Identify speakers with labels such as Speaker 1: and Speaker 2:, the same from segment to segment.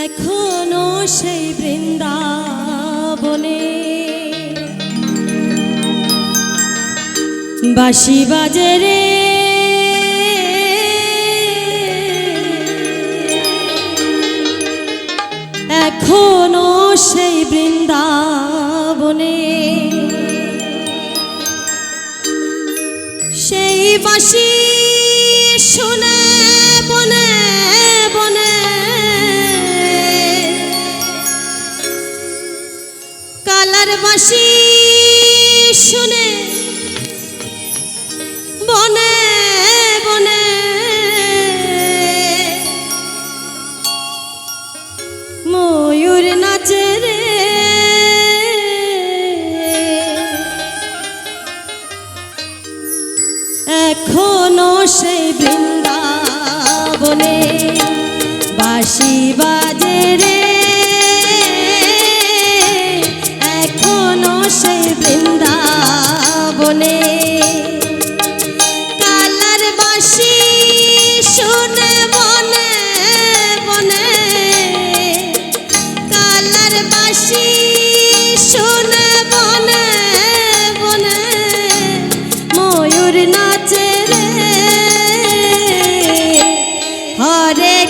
Speaker 1: এখনও সেই বৃন্দাবনে। বাঁশি বাজে রে। এখনও সেই বৃন্দাবনে। সেই বাঁশি শুনে বাঁশি শুনে বনে বনে। ময়ূর নাচে রে। এখনও সেই বৃন্দাবনে বাঁশি বাজে রে।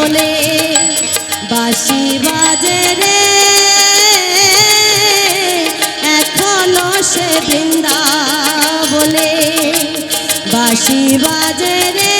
Speaker 1: বৃন্দাবনে বাসি বাজে রে। এখনও সে বৃন্দা বলে বাসি বাজে রে।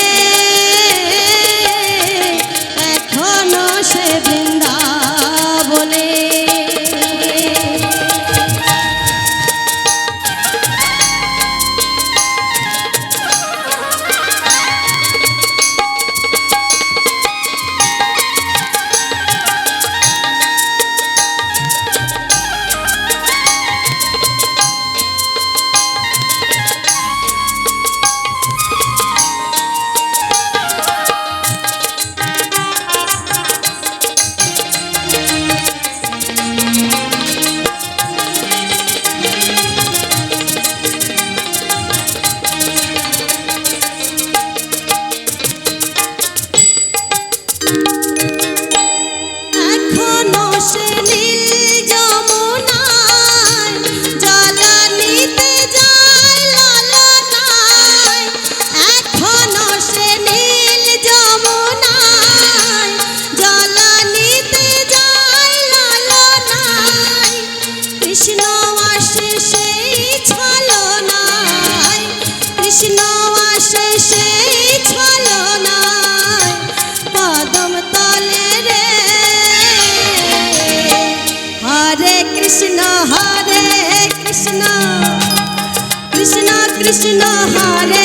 Speaker 1: কৃষ্ণ কৃষ্ণ হরে হরে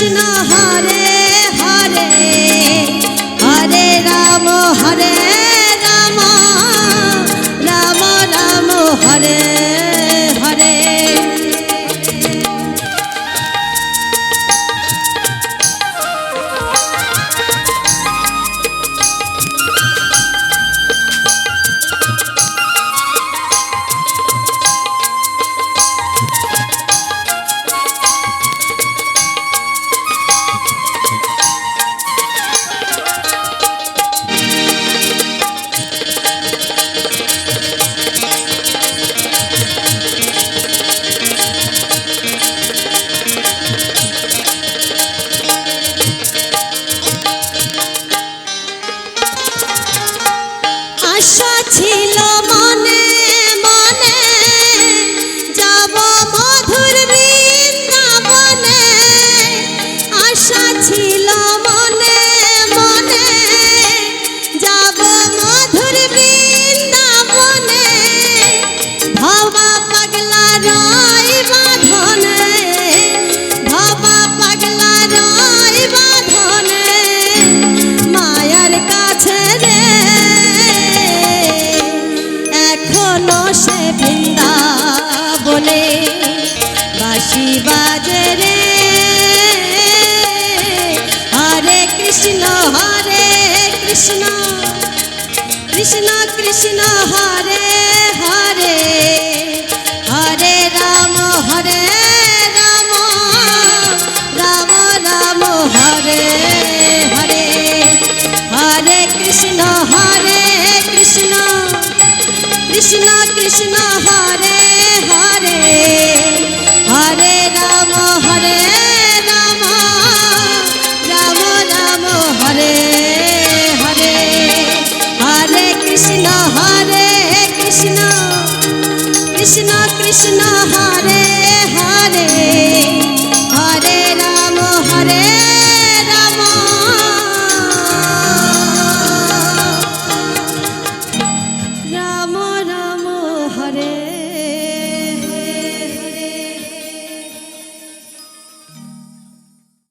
Speaker 1: কৃষ্ণ হরে